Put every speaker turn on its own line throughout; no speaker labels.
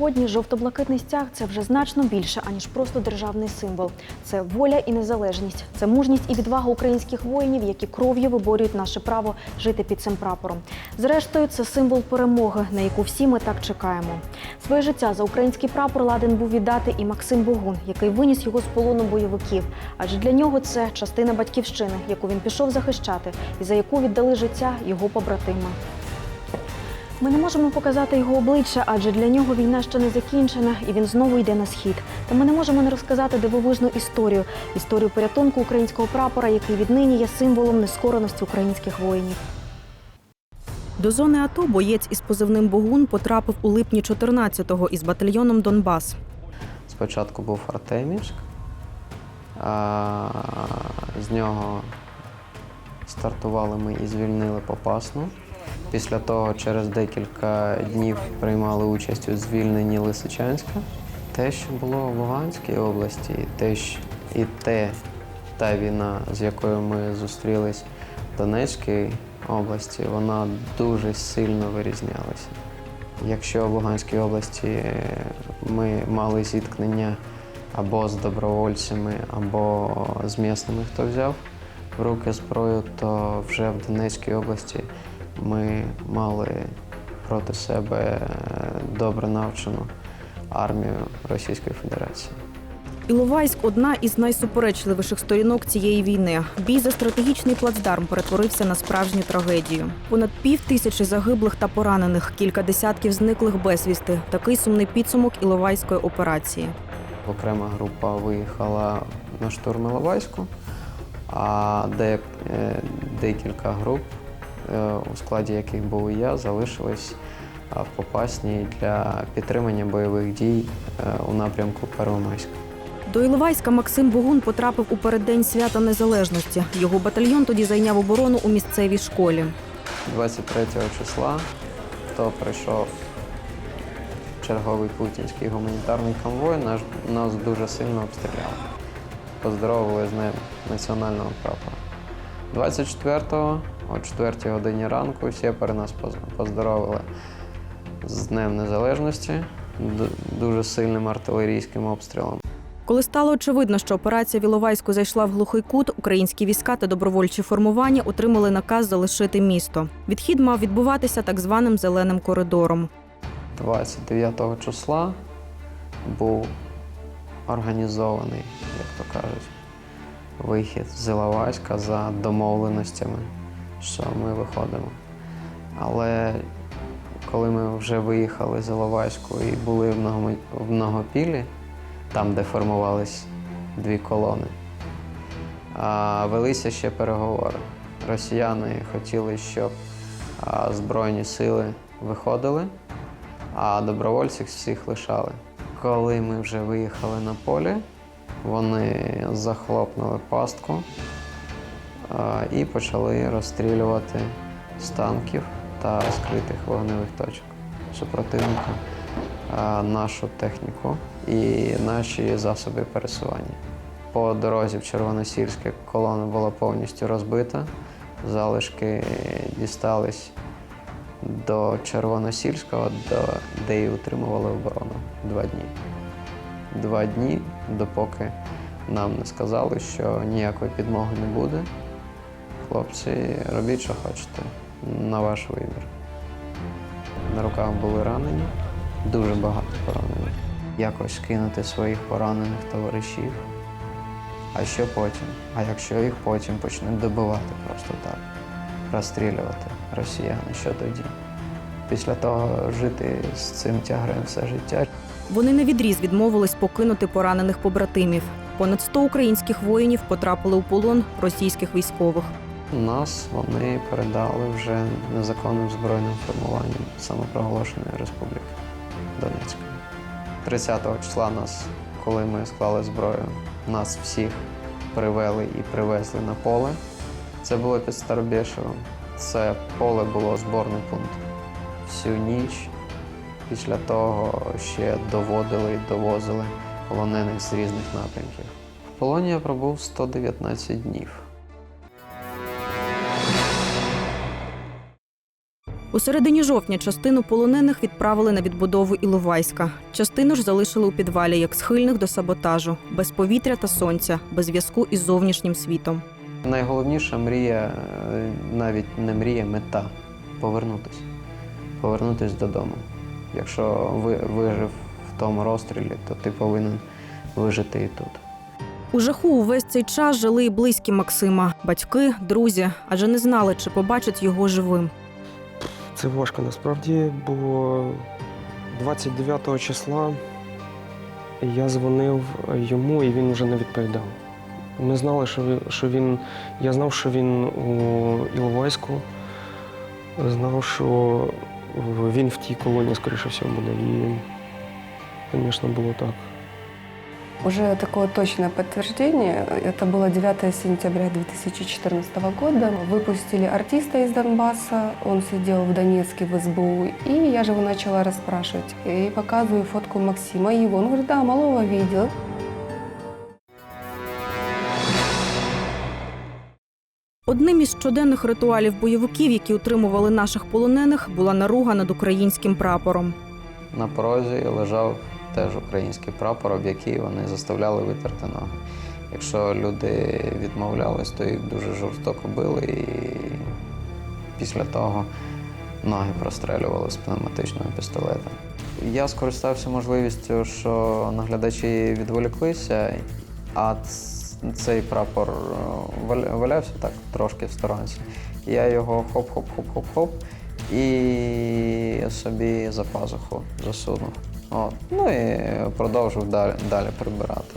Сьогодні жовто-блакитний стяг це вже значно більше, аніж просто державний символ. Це воля і незалежність, це мужність і відвага українських воїнів, які кров'ю виборюють наше право жити під цим прапором. Зрештою, це символ перемоги, на яку всі ми так чекаємо. Своє життя за український прапор ладен був віддати і Максим Богун, який виніс його з полону бойовиків. Адже для нього це частина батьківщини, яку він пішов захищати, і за яку віддали життя його побратими. Ми не можемо показати його обличчя, адже для нього війна ще не закінчена, і він знову йде на схід. Та ми не можемо не розказати дивовижну історію історію порятунку українського прапора, який віднині є символом нескореності українських воїнів.
До зони АТО боєць із позивним Богун потрапив у липні 14-го із батальйоном Донбас.
Спочатку був Артемівськ, а з нього стартували ми і звільнили Попасну. Після того через декілька днів приймали участь у звільненні Лисичанська. Те, що було в Луганській області, те, і те, та війна, з якою ми зустрілись в Донецькій області, вона дуже сильно вирізнялася. Якщо в Луганській області е, ми мали зіткнення або з добровольцями, або з місними, хто взяв в руки зброю, то вже в Донецькій області ми мали проти себе добре навчену армію Російської Федерації.
Іловайськ одна із найсуперечливіших сторінок цієї війни. Бій за стратегічний плацдарм перетворився на справжню трагедію. Понад пів тисячі загиблих та поранених, кілька десятків зниклих безвісти. Такий сумний підсумок Іловайської операції.
Окрема група виїхала на штурм Іловайську, а де, е, декілька груп, у складі яких був і я, залишились в Попасній для підтримання бойових дій е, у напрямку Первомайська.
До Іловайська Максим Богун потрапив у переддень свята незалежності. Його батальйон тоді зайняв оборону у місцевій школі.
23 числа то прийшов черговий путінський гуманітарний конвой, наш, нас дуже сильно обстріляли. Поздоровили з ним національного прапора. 24-го о 4 годині ранку всі перед нас поздоровили з Днем Незалежності, дуже сильним артилерійським обстрілом.
Коли стало очевидно, що операція в Іловайську зайшла в глухий кут, українські війська та добровольчі формування отримали наказ залишити місто. Відхід мав відбуватися так званим зеленим коридором.
29 числа був організований, як то кажуть, вихід з Іловайська за домовленостями, що ми виходимо. Але коли ми вже виїхали з Іловайську і були в, Многопіллі, там, де формувались дві колони, велися ще переговори. Росіяни хотіли, щоб Збройні сили виходили, а добровольців всіх лишали. Коли ми вже виїхали на поле, вони захлопнули пастку і почали розстрілювати з танків та скритих вогневих точок супротивника нашу техніку і наші засоби пересування. По дорозі в Червоносільське колона була повністю розбита, залишки дістались до Червоносільського, де і утримували оборону два дні. Два дні, допоки нам не сказали, що ніякої підмоги не буде. Хлопці, робіть, що хочете, на ваш вибір. На руках були ранені, дуже багато поранених. Якось кинути своїх поранених товаришів. А що потім? А якщо їх потім почнуть добивати просто так, розстрілювати росіяни, що тоді? Після того жити з цим тягарем все життя.
Вони на відріз відмовились покинути поранених побратимів. Понад 100 українських воїнів потрапили у полон російських військових.
Нас вони передали вже незаконним збройним формуванням самопроголошеної республіки Донецька. 30 числа нас, коли ми склали зброю, нас всіх привели і привезли на поле. Це було під Старобєшевом. Це поле було зборний пункт. Всю ніч після того ще доводили і довозили полонених з різних напрямків. В полоні я пробув 119 днів.
У середині жовтня частину полонених відправили на відбудову Іловайська. Частину ж залишили у підвалі як схильних до саботажу, без повітря та сонця, без зв'язку із зовнішнім світом.
Найголовніша мрія, е, навіть не мрія, мета повернутися. Повернутися додому. Якщо ви вижив в тому розстрілі, то ти повинен вижити і тут.
У жаху увесь цей час жили і близькі Максима, батьки, друзі, адже не знали, чи побачать його живим.
Це важко насправді, бо 29 числа я дзвонив йому, і він вже не відповідав. Ми знали, що він. Я знав, що він у Іловайську, знав, що він в тій колонії, скоріше всього, буде. І, звісно, було так.
Уже такое точное подтверждение, это было 9 сентября 2014 года. Выпустили артиста из Донбасса, он сидел в Донецке в СБУ, и я же его начала расспрашивать. И показываю фотку Максима его. Он говорит, да, малого видел.
Одним із щоденних ритуалів бойовиків, які утримували наших полонених, була наруга над українським прапором.
На порозі лежав теж український прапор, об який вони заставляли витерти ноги. Якщо люди відмовлялись, то їх дуже жорстоко били і після того ноги прострелювали з пневматичного пістолета. Я скористався можливістю, що наглядачі відволіклися, а цей прапор е, валявся так трошки в сторонці. Я його хоп-хоп-хоп-хоп-хоп і собі за пазуху засунув. От. Ну і продовжив далі, далі прибирати.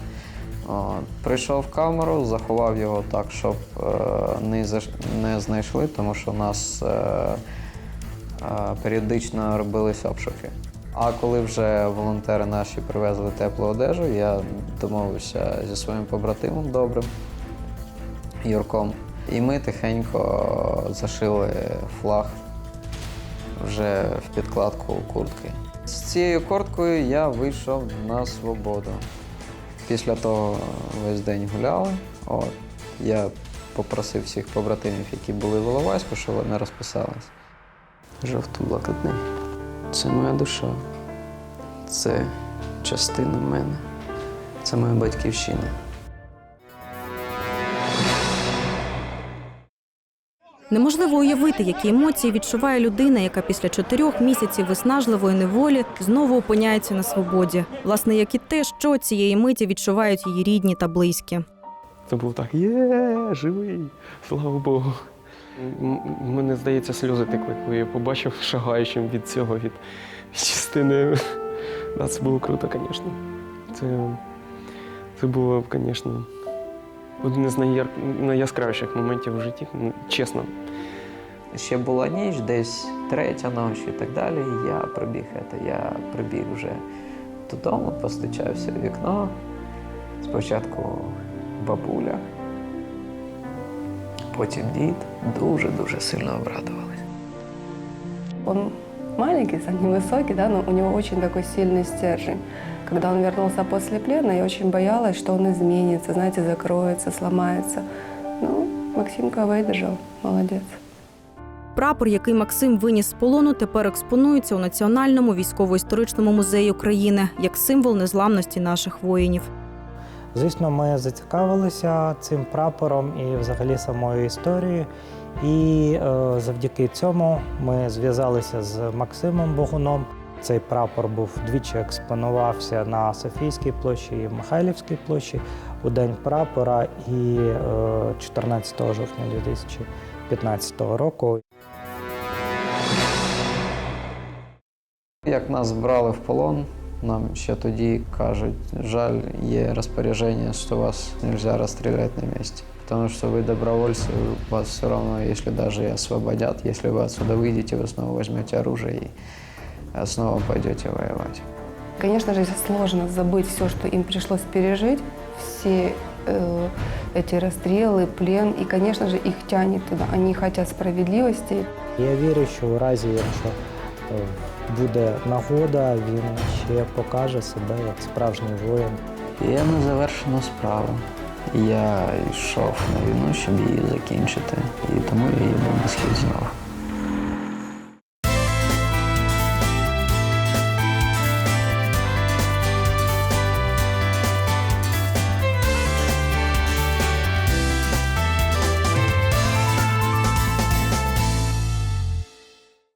От. Прийшов в камеру, заховав його так, щоб е, не, заш- не знайшли, тому що у нас е, е, періодично робились обшуки. А коли вже волонтери наші привезли теплу одежу, я домовився зі своїм побратимом добрим Юрком. І ми тихенько зашили флаг вже в підкладку куртки. З цією курткою я вийшов на свободу. Після того весь день гуляли. От. Я попросив всіх побратимів, які були в Іловайську, щоб вони розписались. Жовто-блакитний. Це моя душа. Це частина мене. Це моя батьківщина.
Неможливо уявити, які емоції відчуває людина, яка після чотирьох місяців виснажливої неволі знову опиняється на свободі. Власне, як і те, що цієї миті відчувають її рідні та близькі.
Це був так, є, живий, слава Богу. Мені здається, сльози текли, коли я побачив шагаючим від цього, від частини. Да, це було круто, звісно. Це, це було, звісно, один із найяр... найяскравіших моментів в житті, ну, чесно.
Ще була ніч, десь третя ночі і так далі. і Я прибіг, це, я прибіг вже додому, постучався в вікно. Спочатку бабуля, потім дід дуже-дуже сильно обрадувались.
Он маленький, сам невысокий, да, но у него очень такой сильный стержень. Когда он вернулся после плена, я очень боялась, что он изменится, знаете, закроется, сломается. Ну, Максимка выдержал, молодец.
Прапор, який Максим виніс з полону, тепер експонується у Національному військово-історичному музеї України як символ незламності наших воїнів.
Звісно, ми зацікавилися цим прапором і взагалі самою історією. І е, завдяки цьому ми зв'язалися з Максимом Богуном. Цей прапор був двічі експонувався на Софійській площі і Михайлівській площі у День прапора і е, 14 жовтня 2015 року.
Як нас брали в полон, нам ще тоді кажуть, жаль, є розпорядження, що вас не можна розстріляти на місці. Потому что вы добровольцы, вас все равно, если даже и освободят, если вы отсюда выйдете, вы снова возьмете оружие и э, снова пойдете воевать.
Конечно же, сложно забыть все, что им пришлось пережить, все э, эти расстрелы, плен, и, конечно же, их тянет туда. Они хотят справедливости.
Я вірю, що у разі, якщо е, буде нагода, він ще покаже себе як справжній воїн.
Є незавершена справа. Я йшов на війну, щоб її закінчити, і тому я їду на схід знову.